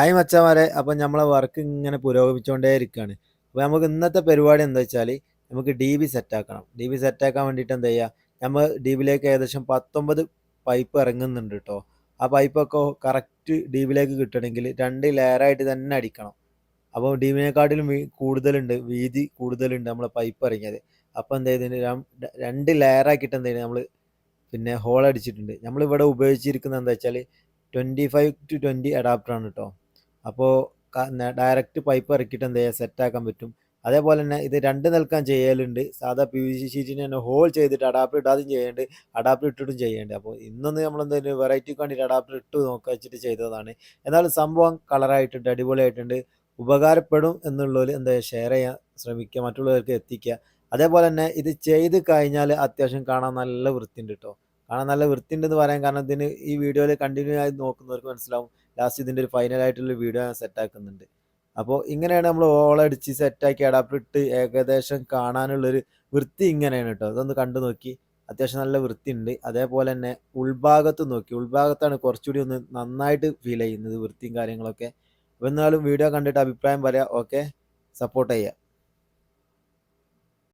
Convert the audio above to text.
Hi മച്ചാമാരെ അപ്പം നമ്മളെ വർക്ക് ഇങ്ങനെ പുരോഗമിച്ചുകൊണ്ടേ ഇരിക്കുകയാണ് അപ്പോൾ നമുക്ക് ഇന്നത്തെ പരിപാടി എന്താ വെച്ചാൽ നമുക്ക് ഡി ബി സെറ്റാക്കണം ഡി ബി സെറ്റാക്കാൻ വേണ്ടിയിട്ട് എന്താ ചെയ്യുക നമ്മൾ ഡി ബിയിലേക്ക് ഏകദേശം പത്തൊമ്പത് പൈപ്പ് ഇറങ്ങുന്നുണ്ട് കേട്ടോ ആ പൈപ്പൊക്കെ കറക്റ്റ് ഡി ബിയിലേക്ക് കിട്ടണമെങ്കിൽ രണ്ട് ലെയറായിട്ട് തന്നെ അടിക്കണം. അപ്പോൾ ഡി ബിനെക്കാട്ടിലും വീ കൂടുതലുണ്ട് വീതി കൂടുതലുണ്ട് നമ്മൾ പൈപ്പ് ഇറങ്ങിയത്. അപ്പോൾ എന്താ ചെയ്തതിന് രണ്ട് ലെയറാക്കിയിട്ട് എന്താ ചെയ്യുന്നത് നമ്മൾ പിന്നെ ഹോൾ അടിച്ചിട്ടുണ്ട്. നമ്മളിവിടെ ഉപയോഗിച്ചിരിക്കുന്നത് എന്താ വെച്ചാൽ ട്വന്റി ഫൈവ് ടു ട്വന്റി അഡാപ്റ്ററാണ് കേട്ടോ അപ്പോൾ ഡയറക്റ്റ് പൈപ്പ് ഇറക്കിയിട്ട് എന്ത് ചെയ്യുക സെറ്റാക്കാൻ പറ്റും. അതേപോലെ തന്നെ ഇത് രണ്ട് നിൽക്കാൻ ചെയ്യലുണ്ട്. സാധാ പി വി സി ഷീറ്റിന് തന്നെ ഹോൾ ചെയ്തിട്ട് അഡാപ്റ്റർ ഇടാതെയും ചെയ്യേണ്ടത് അഡാപ്റ്റർ ഇട്ടിട്ടും ചെയ്യേണ്ടത് അപ്പോൾ ഇന്നൊന്ന് നമ്മൾ എന്തെങ്കിലും വെറൈറ്റി വേണ്ടിയിട്ട് അഡാപ്റ്റർ ഇട്ട് നോക്കുക വെച്ചിട്ട് ചെയ്തതാണ്. എന്നാലും സംഭവം കളറായിട്ടുണ്ട് അടിപൊളിയായിട്ടുണ്ട്. ഉപകാരപ്പെടും എന്നുള്ളവർ എന്താ ഷെയർ ചെയ്യാൻ ശ്രമിക്കുക മറ്റുള്ളവർക്ക് എത്തിക്കുക അതേപോലെ തന്നെ ഇത് ചെയ്ത് കഴിഞ്ഞാൽ അത്യാവശ്യം കാണാൻ നല്ല വൃത്തിയുണ്ട് കേട്ടോ കാണാൻ നല്ല വൃത്തിയുണ്ടെന്ന് പറയാൻ കാരണം ഇതിന് ഈ വീഡിയോയിൽ കണ്ടിന്യൂ ആയി നോക്കുന്നവർക്ക് മനസ്സിലാവും. ലാസ്റ്റ് ഇതിന്റെ ഒരു ഫൈനൽ ആയിട്ടുള്ള വീഡിയോ ഞാൻ സെറ്റാക്കുന്നുണ്ട് അപ്പോൾ ഇങ്ങനെയാണ് നമ്മൾ ഓളടിച്ച് സെറ്റാക്കി അഡാപ്റ്റ് ഇട്ട് ഏകദേശം കാണാനുള്ളൊരു വൃത്തി ഇങ്ങനെയാണ് കേട്ടോ അതൊന്ന് കണ്ടു നോക്കി. അത്യാവശ്യം നല്ല വൃത്തിയുണ്ട്. അതേപോലെ തന്നെ ഉൾഭാഗത്ത് നോക്കി. ഉൾഭാഗത്താണ് കുറച്ചുകൂടി ഒന്ന് നന്നായിട്ട് ഫീൽ ചെയ്യുന്നത് വൃത്തിയും കാര്യങ്ങളൊക്കെ. അപ്പോൾ എന്നാലും വീഡിയോ കണ്ടിട്ട് അഭിപ്രായം പറയാം. ഓക്കെ സപ്പോർട്ട് ചെയ്യുക.